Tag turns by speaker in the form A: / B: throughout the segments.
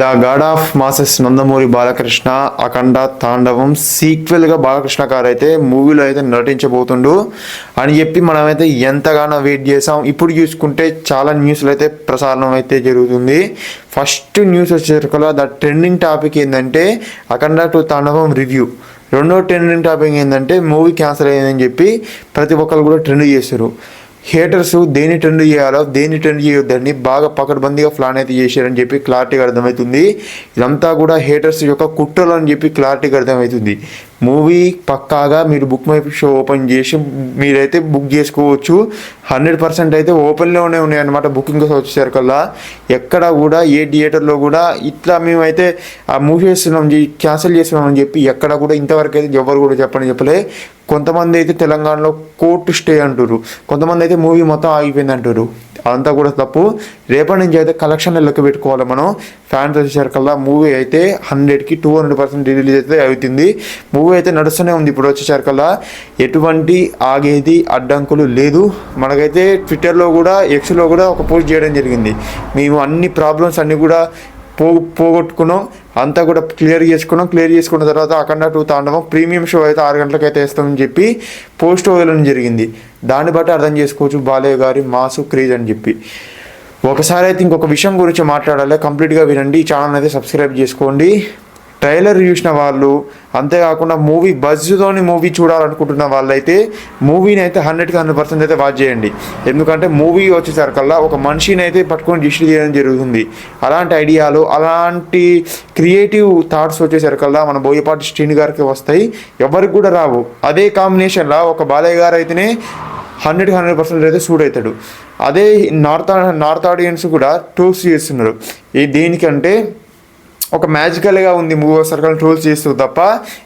A: The god of masses Nandamuri Balakrishna Akhanda Thandavam సీక్వెల్గా Balakrishna గారు అయితే మూవీలో అయితే నటించబోతుండు. అని చెప్పి మనమైతే ఎంతగానో వెయిట్ చేసాం ఇప్పుడు చూసుకుంటే చాలా న్యూస్లు అయితే ప్రసారం అయితే జరుగుతుంది. ఫస్ట్ న్యూస్ వచ్చేసరికల్లా ద ట్రెండింగ్ టాపిక్ ఏంటంటే అఖండ టు తాండవం రివ్యూ. రెండో ట్రెండింగ్ టాపిక్ ఏంటంటే మూవీ క్యాన్సిల్ అయ్యిందని చెప్పి ప్రతి ఒక్కరు కూడా ట్రెండ్ చేస్తారు హేటర్స్ దేని ట్రెండ్ చేయాలో దేని ట్రెండ్ చేయొద్దని బాగా పకడ్బందీగా ప్లాన్ అయితే చేశారని చెప్పి క్లారిటీగా అర్థమవుతుంది. ఇదంతా కూడా హేటర్స్ యొక్క కుట్రలు అని చెప్పి క్లారిటీగా అర్థమవుతుంది. మూవీ పక్కాగా మీరు బుక్ మై షో ఓపెన్ చేసి మీరైతే బుక్ చేసుకోవచ్చు. హండ్రెడ్ పర్సెంట్ అయితే ఓపెన్లోనే ఉన్నాయి అనమాట బుకింగ్ వచ్చేసరికల్లా ఎక్కడ కూడా ఏ థియేటర్లో కూడా ఇట్లా మేమైతే ఆ మూవీ చేస్తున్నాం క్యాన్సిల్ చేస్తున్నాం అని చెప్పి ఎక్కడ కూడా ఇంతవరకు అయితే ఎవరు కూడా చెప్పని చెప్పలే. కొంతమంది అయితే తెలంగాణలో కోర్టు స్టే అంటారు కొంతమంది అయితే మూవీ మొత్తం ఆగిపోయింది అంటారు అదంతా కూడా తప్పు. రేపటి నుంచి అయితే కలెక్షన్ లెక్క పెట్టుకోవాలి మనం. ఫ్యాన్స్ వచ్చేసరికల్లా మూవీ అయితే హండ్రెడ్కి టూ హండ్రెడ్ పర్సెంట్ రిలీజ్ అయితే అవుతుంది. మూవీ అయితే నడుస్తూనే ఉంది ఇప్పుడు వచ్చేసరికల్లా ఎటువంటి ఆగేది అడ్డంకులు లేదు. మనకైతే ట్విట్టర్లో కూడా ఎక్స్లో కూడా ఒక పోస్ట్ చేయడం జరిగింది. మేము అన్ని ప్రాబ్లమ్స్ అన్నీ కూడా పో పోగొట్టుకున్నాం. అంతా కూడా క్లియర్ చేసుకున్నాం. క్లియర్ చేసుకున్న తర్వాత Akhanda two Thandavam premium show అయితే ఆరు గంటలకు అయితే వేస్తామని చెప్పి పోస్ట్ వేయడం జరిగింది. దాన్ని బట్టి అర్థం చేసుకోవచ్చు బాలయ్య గారి మాసు క్రీజ్ అని చెప్పి. ఒకసారి అయితే ఇంకొక విషయం గురించి మాట్లాడాలి. కంప్లీట్గా వినండి. ఈ ఛానల్ అయితే సబ్స్క్రైబ్ చేసుకోండి. ట్రైలర్ చూసిన వాళ్ళు అంతేకాకుండా మూవీ బజ్తోని మూవీ చూడాలనుకుంటున్న వాళ్ళైతే మూవీని అయితే హండ్రెడ్కి హండ్రెడ్ పర్సెంట్ అయితే వాచ్ చేయండి. ఎందుకంటే మూవీ వచ్చేసరికల్లా ఒక మనిషిని అయితే పట్టుకొని డిస్ట్రీ చేయడం జరుగుతుంది. అలాంటి ఐడియాలు అలాంటి క్రియేటివ్ థాట్స్ వచ్చేసరికల్లా మన బోయపాటి శ్రీని గారికి వస్తాయి. ఎవరికి కూడా రావు. అదే కాంబినేషన్లో ఒక బాలయ్య గారు అయితేనే హండ్రెడ్కి హండ్రెడ్ పర్సెంట్ అయితే సూట్ అవుతాడు అదే నార్త్ నార్త్ ఆడియన్స్ కూడా టూర్స్ చేస్తున్నారు. ఈ దేనికంటే ఒక మ్యాజికల్గా ఉంది మూవీ సర్కల్ ట్రోల్స్ చేస్తూ తప్ప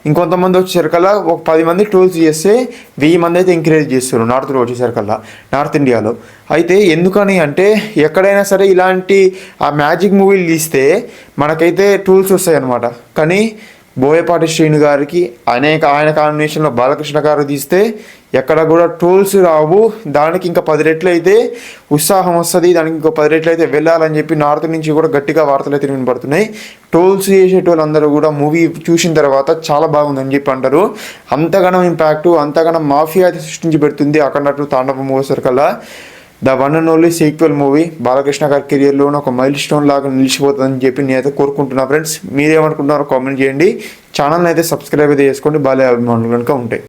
A: ఇంకొంతమంది వచ్చేసరికల్లా ఒక పది మంది ట్రోల్స్ చేస్తే వెయ్యి మంది అయితే ఎంకరేజ్ చేస్తారు. నార్త్లో వచ్చేసరికల్లా నార్త్ ఇండియాలో అయితే ఎందుకని అంటే ఎక్కడైనా సరే ఇలాంటి ఆ మ్యాజిక్ మూవీలు తీస్తే మనకైతే టూల్స్ వస్తాయి అనమాట కానీ బోయపాటి శ్రీను గారికి అనేక ఆయన కాంబినేషన్లో బాలకృష్ణ గారు తీస్తే ఎక్కడ కూడా టూల్స్ రావు. దానికి ఇంకా పది రెట్లు అయితే ఉత్సాహం వస్తుంది. దానికి ఇంకో పది రెట్లు అయితే వెళ్ళాలని చెప్పి నార్త్ నుంచి కూడా గట్టిగా వార్తలు అయితే వినపడుతున్నాయి టోల్స్ చేసేటోళ్ళందరూ కూడా మూవీ చూసిన తర్వాత చాలా బాగుందని చెప్పి అంటారు. అంతగానం ఇంపాక్ట్ అంతగానం మాఫియా అయితే సృష్టించి పెడుతుంది అక్కడ తాండవ movie సరికల్లా the one and only sequel movie. Balakrishna గారి కెరియర్లోనే ఒక మైల్ స్టోన్ లాగా నిలిచిపోతుందని చెప్పి నేనైతే కోరుకుంటున్నా ఫ్రెండ్స్. మీరేమనుకుంటున్నారో కామెంట్ చేయండి. ఛానల్ని అయితే సబ్స్క్రైబ్ అయితే చేసుకోండి. బాలే అభిమానులు కనుక ఉంటాయి